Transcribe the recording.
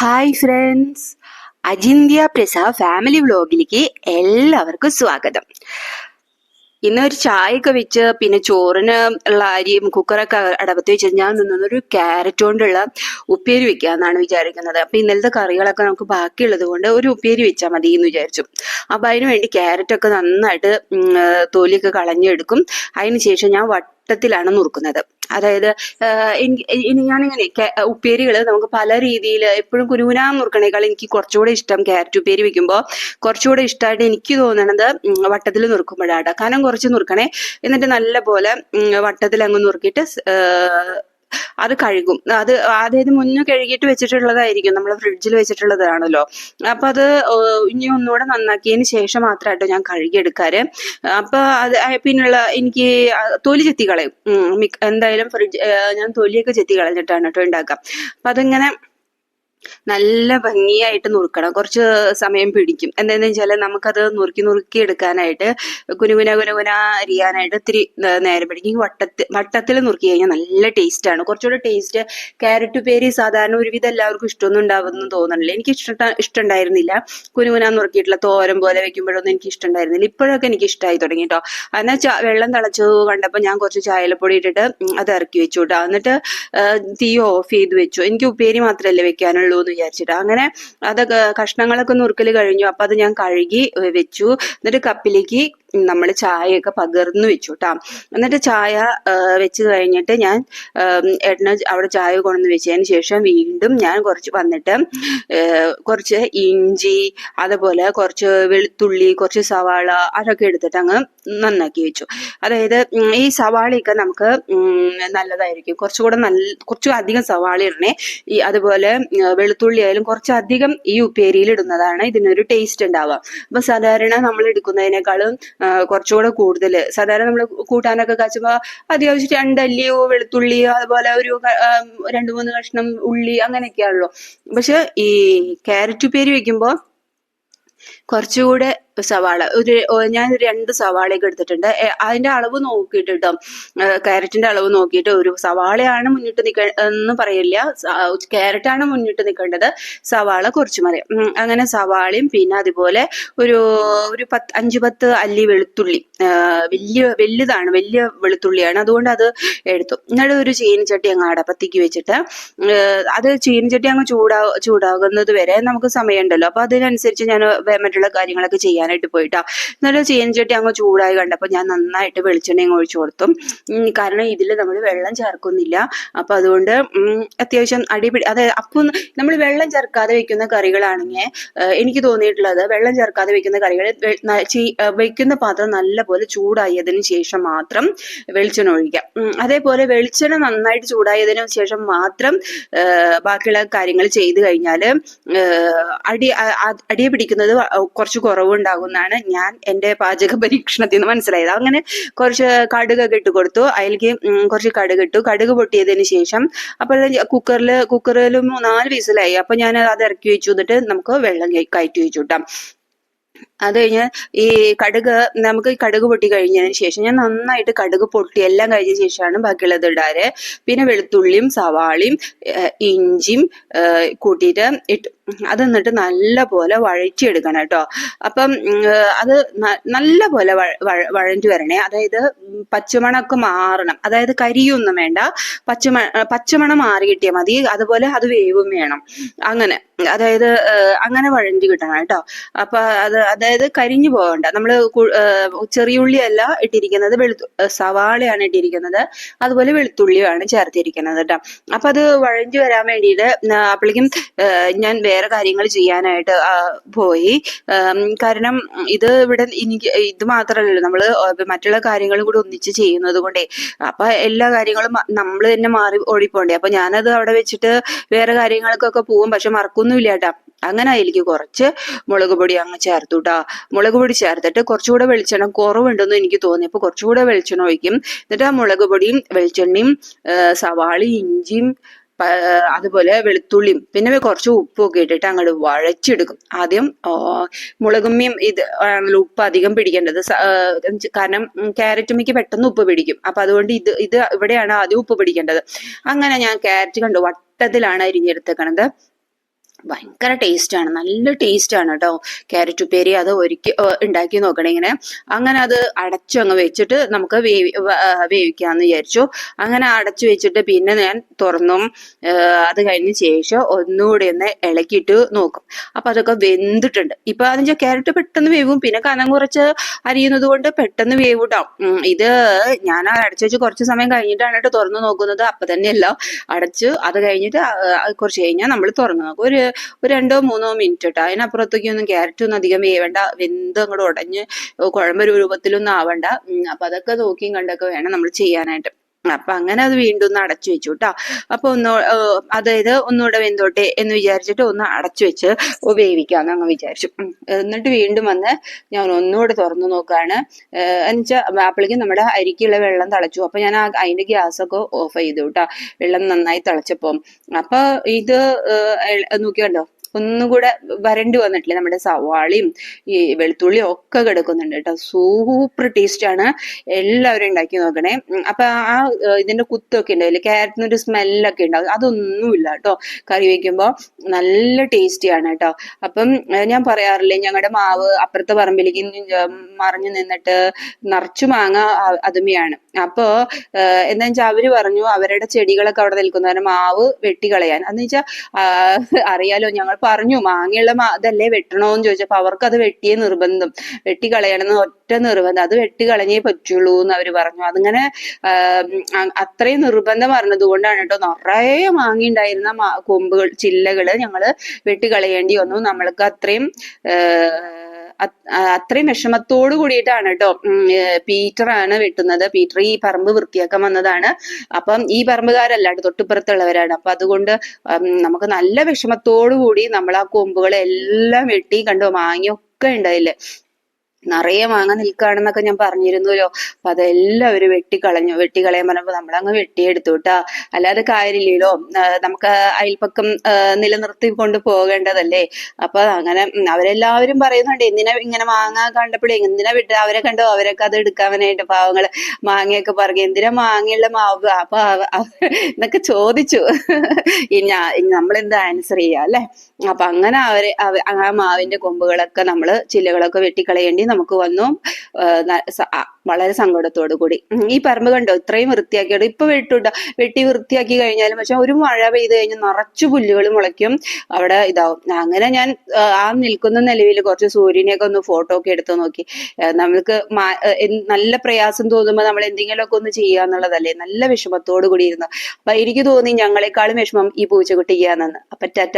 Hi friends അജിന്ത്യ പ്രസ family വ്ലോഗിലേക്ക് എല്ലാവർക്കും സ്വാഗതം. ഇന്ന് ഒരു ചായയൊക്കെ വെച്ച് പിന്നെ ചോറിന് ഉള്ള അരിയും കുക്കറൊക്കെ അടപ്പത്ത് വെച്ച് ഞാൻ നിന്നൊരു ക്യാരറ്റ് കൊണ്ടുള്ള ഉപ്പേരി വെക്കാന്നാണ് വിചാരിക്കുന്നത്. അപ്പൊ ഇന്നലത്തെ കറികളൊക്കെ നമുക്ക് ബാക്കിയുള്ളത് കൊണ്ട് ഒരു ഉപ്പേരി വെച്ചാൽ മതി എന്ന് വിചാരിച്ചു. അപ്പൊ അതിനു വേണ്ടി ക്യാരറ്റൊക്കെ നന്നായിട്ട് തോലിയൊക്കെ കളഞ്ഞെടുക്കും. അതിനുശേഷം ഞാൻ വട്ടത്തിലാണ് നുറുക്കുന്നത്. അതായത് ഇനി ഞാനിങ്ങനെ ഉപ്പേരികൾ നമുക്ക് പല രീതിയിൽ എപ്പോഴും കുരുവിനാ നുറുക്കണേക്കാൾ എനിക്ക് കുറച്ചുകൂടെ ഇഷ്ടം ക്യാരറ്റ് ഉപ്പേരി വെക്കുമ്പോൾ കുറച്ചുകൂടെ ഇഷ്ടമായിട്ട് എനിക്ക് തോന്നണത് വട്ടത്തിൽ നുറുക്കുമ്പോഴാണ് കാരണം കുറച്ച് നുറുക്കണേ. എന്നിട്ട് നല്ല പോലെ വട്ടത്തിൽ അങ്ങ് നുറുക്കിയിട്ട് അത് കഴുകും. അത് അതായത് മുന്നേ കഴുകിയിട്ട് വെച്ചിട്ടുള്ളതായിരിക്കും. നമ്മൾ ഫ്രിഡ്ജിൽ വെച്ചിട്ടുള്ളതാണല്ലോ. അപ്പൊ അത് ഇനി ഒന്നുകൂടെ നന്നാക്കിയതിന് ശേഷം മാത്രമായിട്ടോ ഞാൻ കഴുകിയെടുക്കാറ് അപ്പൊ അത് പിന്നുള്ള എനിക്ക് തൊലി ചെത്തി കളയും എന്തായാലും ഫ്രിഡ്ജ് ഞാൻ തൊലിയൊക്കെ ചെത്തി കളഞ്ഞിട്ടാണ് കേട്ടോ ഉണ്ടാക്കുക. അപ്പൊ അതിങ്ങനെ നല്ല ഭംഗിയായിട്ട് നുറുക്കണം. കുറച്ച് സമയം പിടിക്കും. എന്താന്ന് വെച്ചാൽ നമുക്കത് നുറുക്കി നുറുക്കി എടുക്കാനായിട്ട് കുനുകുന കുനുകുന അരിയാനായിട്ട് ഇത്തിരി നേരം പിടിക്കും. വട്ടത്തിൽ വട്ടത്തിൽ നുറുക്കി കഴിഞ്ഞാൽ നല്ല ടേസ്റ്റാണ് കുറച്ചുകൂടെ ടേസ്റ്റ് ക്യാരറ്റ് പേരി സാധാരണ ഒരുവിധം എല്ലാവർക്കും ഇഷ്ടമൊന്നും ഉണ്ടാവുമെന്ന് തോന്നണില്ല. എനിക്ക് ഇഷ്ട ഇഷ്ടമുണ്ടായിരുന്നില്ല. കുനുകുന നുറുക്കിയിട്ടുള്ള തോരം പോലെ വെക്കുമ്പോഴൊന്നും എനിക്ക് ഇഷ്ടമുണ്ടായിരുന്നില്ല. ഇപ്പോഴൊക്കെ എനിക്ക് ഇഷ്ടമായി തുടങ്ങി കേട്ടോ എന്നാൽ വെള്ളം തിളച്ചു കണ്ടപ്പോൾ ഞാൻ കുറച്ച് ചായലപ്പൊടി ഇട്ടിട്ട് അത് ഇറക്കി വെച്ചു കേട്ടോ എന്നിട്ട് തീ ഓഫ് ചെയ്ത് വെച്ചു. എനിക്ക് ഉപ്പേരി മാത്രമല്ലേ വെക്കാനുള്ളൂ. എന്ന് വിചാരിച്ചിട്ട്. അങ്ങനെ അതൊക്കെ കഷ്ണങ്ങളൊക്കെ നുറുക്കൽ കഴിഞ്ഞു. അപ്പൊ അത് ഞാൻ കഴുകി വെച്ചു. എന്നിട്ട് കപ്പിലേക്ക് നമ്മൾ ചായയൊക്കെ പകർന്നു വെച്ചു കേട്ടോ എന്നിട്ട് ചായ വെച്ച് കഴിഞ്ഞിട്ട് ഞാൻ എണ്ണ അവിടെ ചായ കൊണ്ടുവന്ന് വെച്ചതിന് ശേഷം വീണ്ടും ഞാൻ കുറച്ച് വന്നിട്ട് കുറച്ച് ഇഞ്ചി അതുപോലെ കുറച്ച് വെളുത്തുള്ളി കുറച്ച് സവാള അതൊക്കെ എടുത്തിട്ട് അങ്ങ് നന്നാക്കി വെച്ചു. അതായത് ഈ സവാളയൊക്കെ നമുക്ക് നല്ലതായിരിക്കും. കുറച്ചുകൂടെ നല്ല കുറച്ച് അധികം സവാള ഇടണേ. ഈ അതുപോലെ വെളുത്തുള്ളി ആയാലും കുറച്ചധികം ഈ ഉപ്പേരിയിൽ ഇടുന്നതാണ് ഇതിനൊരു ടേസ്റ്റ് ഉണ്ടാവുക. അപ്പൊ സാധാരണ നമ്മൾ എടുക്കുന്നതിനേക്കാളും കുറച്ചുകൂടെ കൂടുതൽ സാധാരണ നമ്മൾ കൂട്ടാനൊക്കെ കാച്ചുമ്പോൾ അത്യാവശ്യം രണ്ടല്ലിയോ വെളുത്തുള്ളിയോ അതുപോലെ ഒരു രണ്ട് മൂന്ന് കഷ്ണം ഉള്ളി അങ്ങനെയൊക്കെയാണല്ലോ. പക്ഷെ ഈ ക്യാരറ്റ് ഉപ്പേരി വെക്കുമ്പോൾ കുറച്ചുകൂടെ സവാള. ഒരു ഞാൻ രണ്ട് സവാളയൊക്കെ എടുത്തിട്ടുണ്ട്. അതിന്റെ അളവ് നോക്കിയിട്ട് കേട്ടോ ക്യാരറ്റിന്റെ അളവ് നോക്കിയിട്ട് ഒരു സവാളയാണ് മുന്നിട്ട് നിൽക്ക എന്ന് പറയില്ല. ക്യാരറ്റാണ് മുന്നിട്ട് നിൽക്കേണ്ടത് സവാള കുറച്ച് മതി. അങ്ങനെ സവാളയും പിന്നെ അതുപോലെ ഒരു ഒരു പത്ത് അഞ്ച് പത്ത് അല്ലി വെളുത്തുള്ളി. വലിയ വലുതാണ് വലിയ വെളുത്തുള്ളിയാണ്. അതുകൊണ്ട് അത് എടുത്തു. എന്നിട്ട് ഒരു ചീനിച്ചട്ടി അങ്ങ് അടപ്പത്തേക്ക് വെച്ചിട്ട് അത് ചീനിച്ചട്ടി അങ്ങ് ചൂടാ ചൂടാകുന്നത് വരെ നമുക്ക് സമയമുണ്ടല്ലോ. അപ്പൊ അതിനനുസരിച്ച് ഞാൻ വേ- മറ്റുള്ള കാര്യങ്ങളൊക്കെ ചെയ്യാനായിട്ട് പോയിട്ടാ. നല്ല ചീനിച്ചട്ടി അങ്ങ് ചൂടായി കണ്ടപ്പോൾ ഞാൻ നന്നായിട്ട് വെളിച്ചെണ്ണയും ഒഴിച്ചു കൊടുത്തു. കാരണം ഇതിൽ നമ്മൾ വെള്ളം ചേർക്കുന്നില്ല. അപ്പൊ അതുകൊണ്ട് അത്യാവശ്യം അടിപിടി അതെ അപ്പം നമ്മൾ വെള്ളം ചേർക്കാതെ വെക്കുന്ന കറികളാണെങ്കിൽ എനിക്ക് തോന്നിയിട്ടുള്ളത് വെള്ളം ചേർക്കാതെ വെക്കുന്ന കറികൾ വെക്കുന്ന പാത്രം നല്ലപോലെ ചൂടായതിന് ശേഷം മാത്രം വെളിച്ചെണ്ണ ഒഴിക്കാം. അതേപോലെ വെളിച്ചെണ്ണ നന്നായിട്ട് ചൂടായതിനു ശേഷം മാത്രം ബാക്കിയുള്ള കാര്യങ്ങൾ ചെയ്തു കഴിഞ്ഞാൽ അടി അടിയെ പിടിക്കുന്നത് കുറച്ച് കുറവുണ്ടാകുമെന്നാണ് ഞാൻ എന്റെ പാചക പരീക്ഷണത്തിൽ നിന്ന് മനസ്സിലായത്. അങ്ങനെ കുറച്ച് കടുകൊക്കെ ഇട്ട് കൊടുത്തു. അതിലേക്ക് കുറച്ച് കടുക് ഇട്ടു. കടുക് പൊട്ടിയതിന് ശേഷം അപ്പോൾ കുക്കറിൽ കുക്കറിൽ നാല് വിസിലായി അപ്പൊ ഞാൻ അത് ഇറക്കി വെച്ചു. എന്നിട്ട് നമുക്ക് വെള്ളം കയ- കയറ്റി വെച്ചു കേട്ടോ. അത് കഴിഞ്ഞ് ഈ കടുക് നമുക്ക് കടുക് പൊട്ടി കഴിഞ്ഞതിന് ശേഷം ഞാൻ നന്നായിട്ട് കടുക് പൊട്ടി എല്ലാം കഴിഞ്ഞ ശേഷമാണ് ബാക്കിയുള്ളത് ഇടാറ്. പിന്നെ വെളുത്തുള്ളിയും സവാളയും ഇഞ്ചിയും കൂട്ടിയിട്ട് ഇട്ടു അത് എന്നിട്ട് നല്ല പോലെ വഴറ്റിയെടുക്കണം കേട്ടോ. അപ്പം അത് നല്ല പോലെ വഴ വഴ- വഴഞ്ഞു വരണേ. അതായത് പച്ചമണമൊക്കെ മാറണം. അതായത് കരിയൊന്നും വേണ്ട. പച്ചമ പച്ചമണം മാറി കിട്ടിയാൽ മതി. അതുപോലെ അത് വേവും വേണം. അങ്ങനെ അതായത് അങ്ങനെ വഴഞ്ഞു കിട്ടണം കേട്ടോ. അപ്പൊ അത് അതായത് കരിഞ്ഞു പോകണ്ട. നമ്മൾ ചെറിയുള്ളിയല്ല ഇട്ടിരിക്കുന്നത് വെളുത്തു സവാളയാണ് ഇട്ടിരിക്കുന്നത്. അതുപോലെ വെളുത്തുള്ളിയാണ് ചേർത്തിരിക്കുന്നത് കേട്ടോ അപ്പൊ അത് വഴഞ്ഞു വരാൻ വേണ്ടിയിട്ട് അപ്പോഴേക്കും ഞാൻ വേറെ കാര്യങ്ങൾ ചെയ്യാനായിട്ട് പോയി. കാരണം ഇത് ഇവിടെ എനിക്ക് ഇത് മാത്രമല്ലല്ലോ നമ്മൾ മറ്റുള്ള കാര്യങ്ങളും കൂടി ഒന്നിച്ച് ചെയ്യുന്നത് കൊണ്ടേ. അപ്പൊ എല്ലാ കാര്യങ്ങളും നമ്മൾ തന്നെ മാറി ഓടിപ്പോണ്ടേ. അപ്പൊ ഞാനത് അവിടെ വെച്ചിട്ട് വേറെ കാര്യങ്ങൾക്കൊക്കെ പോകും പക്ഷെ മറക്കൊന്നുമില്ല കേട്ടാ അങ്ങനെ അതിലേക്ക് കുറച്ച് മുളക് പൊടി അങ്ങ് ചേർത്തു കേട്ടോ മുളക് പൊടി ചേർത്തിട്ട് കുറച്ചുകൂടെ വെളിച്ചെണ്ണ കുറവുണ്ടെന്ന് എനിക്ക് തോന്നി. അപ്പൊ കുറച്ചുകൂടെ വെളിച്ചെണ്ണ ഒഴിക്കും. എന്നിട്ട് ആ മുളക് പൊടിയും വെളിച്ചെണ്ണയും സവാളി സവാളയും ഇഞ്ചിയും അതുപോലെ വെളുത്തുള്ളിയും പിന്നെ കുറച്ച് ഉപ്പും ഒക്കെ ഇട്ടിട്ട് അങ്ങോട്ട് വഴച്ചെടുക്കും. ആദ്യം മുളകുമ്മിയും ഇത് ആണല്ലോ ഉപ്പ് അധികം പിടിക്കേണ്ടത്. കാരണം ക്യാരറ്റുമ്മയ്ക്ക് പെട്ടെന്ന് ഉപ്പ് പിടിക്കും. അപ്പൊ അതുകൊണ്ട് ഇത് ഇത് ഇവിടെയാണ് ആദ്യം ഉപ്പ് പിടിക്കേണ്ടത്. അങ്ങനെ ഞാൻ ക്യാരറ്റ് കണ്ടു. വട്ടത്തിലാണ് അരിഞ്ഞെടുത്തേക്കണത്. ഭയങ്കര ടേസ്റ്റ് ആണ്. നല്ല ടേസ്റ്റ് ആണ് കേട്ടോ ക്യാരറ്റ് ഉപ്പേരി അത് ഒരുക്കി ഉണ്ടാക്കി നോക്കണം ഇങ്ങനെ. അങ്ങനെ അത് അടച്ചു അങ്ങ് വെച്ചിട്ട് നമുക്ക് വേവി വിചാരിച്ചു. അങ്ങനെ അടച്ചു വെച്ചിട്ട് പിന്നെ ഞാൻ തുറന്നും അത് കഴിഞ്ഞ ശേഷം ഒന്നുകൂടി ഒന്ന് ഇളക്കിയിട്ട് നോക്കും. അപ്പൊ അതൊക്കെ വെന്തിട്ടുണ്ട്. ഇപ്പൊ അതെന്ന് വെച്ചാൽ ക്യാരറ്റ് പെട്ടെന്ന് വേവും. പിന്നെ കനം കുറച്ച് അരിയുന്നത് കൊണ്ട് പെട്ടെന്ന് വേവൂട്ടോ ഇത് ഞാൻ അടച്ചു വെച്ച് കുറച്ച് സമയം കഴിഞ്ഞിട്ടാണ് കേട്ടോ തുറന്നു നോക്കുന്നത്. അപ്പൊ തന്നെയല്ല അടച്ച് അത് കഴിഞ്ഞിട്ട് കുറച്ച് കഴിഞ്ഞാൽ നമ്മൾ തുറന്നു നോക്കും. ഒരു ഒരു രണ്ടോ മൂന്നോ മിനിറ്റ് കേട്ടോ അതിനപ്പുറത്തേക്കൊന്നും ക്യാരറ്റ് ഒന്നും അധികം വേവണ്ട. വെന്ത് അങ്ങോട്ട് ഉടഞ്ഞ് കുഴമ്പ് രൂപത്തിലൊന്നും ആവണ്ട. അപ്പൊ അതൊക്കെ നോക്കിയും കണ്ടൊക്കെ വേണം നമ്മൾ ചെയ്യാനായിട്ട്. അപ്പൊ അങ്ങനെ അത് വീണ്ടും ഒന്ന് അടച്ചു വെച്ചു കേട്ടോ അപ്പൊ ഒന്ന് അതായത് ഒന്നുകൂടെ വെന്തോട്ടെ എന്ന് വിചാരിച്ചിട്ട് ഒന്ന് അടച്ചു വെച്ച് വേവിക്കാന്ന് അങ്ങ് വിചാരിച്ചു. എന്നിട്ട് വീണ്ടും വന്ന് ഞാൻ ഒന്നുകൂടെ തുറന്നു നോക്കാണ്. എന്നുവെച്ചാൽ അപ്പോഴേക്കും നമ്മുടെ അരിക്കുള്ള വെള്ളം തിളച്ചു. അപ്പൊ ഞാൻ അതിന്റെ ഗ്യാസ് ഒക്കെ ഓഫ് ചെയ്തു കേട്ടോ വെള്ളം നന്നായി തിളച്ചപ്പം. അപ്പൊ ഇത് നോക്കി കണ്ടോ ഒന്നുകൂടെ വരണ്ടു വന്നിട്ടില്ല? നമ്മുടെ സവാളയും ഈ വെളുത്തുള്ളിയും ഒക്കെ കിടക്കുന്നുണ്ട് കേട്ടോ. സൂപ്പർ ടേസ്റ്റ് ആണ്. എല്ലാവരും ഉണ്ടാക്കി നോക്കണേ. അപ്പൊ ആ ഇതിന്റെ കുത്തൊക്കെ ഉണ്ടാവില്ലേ ക്യാരറ്റിന് ഒരു സ്മെല്ലൊക്കെ ഉണ്ടാവും അതൊന്നുമില്ല കേട്ടോ. കറി വെക്കുമ്പോ നല്ല ടേസ്റ്റിയാണ് കേട്ടോ. അപ്പം ഞാൻ പറയാറില്ലേ ഞങ്ങളുടെ മാവ് അപ്പുറത്തെ പറമ്പിലേക്ക് മറിഞ്ഞു നിന്നിട്ട് നിറച്ചു മാങ്ങ അതുമയാണ്. അപ്പോ എന്താ വെച്ചാൽ അവർ പറഞ്ഞു അവരുടെ ചെടികളൊക്കെ അവിടെ നിൽക്കുന്നവരെ മാവ് വെട്ടിക്കളയാൻ. എന്ന് വെച്ചാൽ അറിയാലോ ഞങ്ങൾ പറഞ്ഞു മാങ്ങയുള്ള മാ ഇതല്ലേ വെട്ടണോന്ന് ചോദിച്ചപ്പോ അവർക്ക് അത് വെട്ടിയേ നിർബന്ധം. വെട്ടി വെട്ടിക്കളയണമെന്ന് ഒറ്റ നിർബന്ധം. അത് വെട്ടിക്കളഞ്ഞേ പറ്റുള്ളൂ എന്ന് അവർ പറഞ്ഞു. അതിങ്ങനെ അത്രയും നിർബന്ധം പറഞ്ഞത് കൊണ്ടാണ് കേട്ടോ നിറയെ മാങ്ങ ഉണ്ടായിരുന്ന കൊമ്പുകൾ ചില്ലകൾ ഞങ്ങൾ വെട്ടിക്കളയേണ്ടി വന്നു. നമ്മൾക്ക് അത്രയും അത്രയും വിഷമത്തോടു കൂടിയിട്ടാണ് കേട്ടോ പീറ്റർ ആണ് വെട്ടുന്നത്. പീറ്റർ ഈ പറമ്പ് വൃത്തിയാക്കാൻ വന്നതാണ്. അപ്പം ഈ പറമ്പുകാരല്ല തൊട്ടിപ്പുറത്തുള്ളവരാണ്. അപ്പൊ അതുകൊണ്ട് നമുക്ക് നല്ല വിഷമത്തോടു കൂടി നമ്മൾ ആ കൊമ്പുകളെ എല്ലാം വെട്ടി കണ്ടു മാങ്ങിയൊക്കെ ഉണ്ടായില്ലേ. നിറയെ മാങ്ങ നിൽക്കുകയാണെന്നൊക്കെ ഞാൻ പറഞ്ഞിരുന്നല്ലോ. അപ്പൊ അതെല്ലാം അവർ വെട്ടിക്കളഞ്ഞു. വെട്ടിക്കളയാൻ പറഞ്ഞപ്പോ നമ്മളങ്ങ് വെട്ടിയെടുത്തു കേട്ടാ അല്ലാതെ കാര്യമില്ലല്ലോ. നമുക്ക് അയൽപ്പക്കം നിലനിർത്തി കൊണ്ട് പോകേണ്ടതല്ലേ. അപ്പൊ അങ്ങനെ അവരെല്ലാവരും പറയുന്നുണ്ട് എന്തിനാ ഇങ്ങനെ മാങ്ങ കണ്ടപ്പോഴേ എന്തിനാ വിട്ട അവരെ കണ്ടോ? അവരൊക്കെ അത് എടുക്കാവനായിട്ട് പാവങ്ങൾ മാങ്ങയൊക്കെ പറഞ്ഞു എന്തിനാ മാങ്ങയുള്ള മാവ്? അപ്പൊ എന്നൊക്കെ ചോദിച്ചു. ഈ നമ്മൾ നമ്മളെന്ത് ആൻസർ ചെയ്യാ അല്ലെ? അപ്പൊ അങ്ങനെ അവരെ അവ- ആ മാവിന്റെ കൊമ്പുകളൊക്കെ നമ്മൾ ചില്ലകളൊക്കെ വെട്ടിക്കളയേണ്ടി നമുക്ക് വന്നു. വളരെ സങ്കടത്തോടു കൂടി. ഈ പറമ്പ് കണ്ടോ? ഇത്രയും വൃത്തിയാക്കിയിട്ട് ഇപ്പൊ വെട്ടിട്ട വെട്ടി വൃത്തിയാക്കി കഴിഞ്ഞാലും പക്ഷെ ഒരു മഴ പെയ്ത് കഴിഞ്ഞാൽ നിറച്ചു പുല്ലുകൾ മുളയ്ക്കും. അവിടെ ഇതാവും. അങ്ങനെ ഞാൻ ആ, നിൽക്കുന്ന നിലവിൽ കുറച്ച് സൂര്യനെയൊക്കെ ഒന്ന് ഫോട്ടോ ഒക്കെ എടുത്ത് നോക്കി. നമുക്ക് നല്ല പ്രയാസം തോന്നുമ്പോൾ നമ്മൾ എന്തെങ്കിലുമൊക്കെ ഒന്ന് ചെയ്യുക എന്നുള്ളതല്ലേ? നല്ല വിഷമത്തോടു കൂടി ഇരുന്നു. അപ്പൊ എനിക്ക് തോന്നി ഞങ്ങളെക്കാളും വിഷമം ഈ പൂച്ചക്കുട്ടിക്കാണെന്ന് അപ്പൊ ടാറ്റ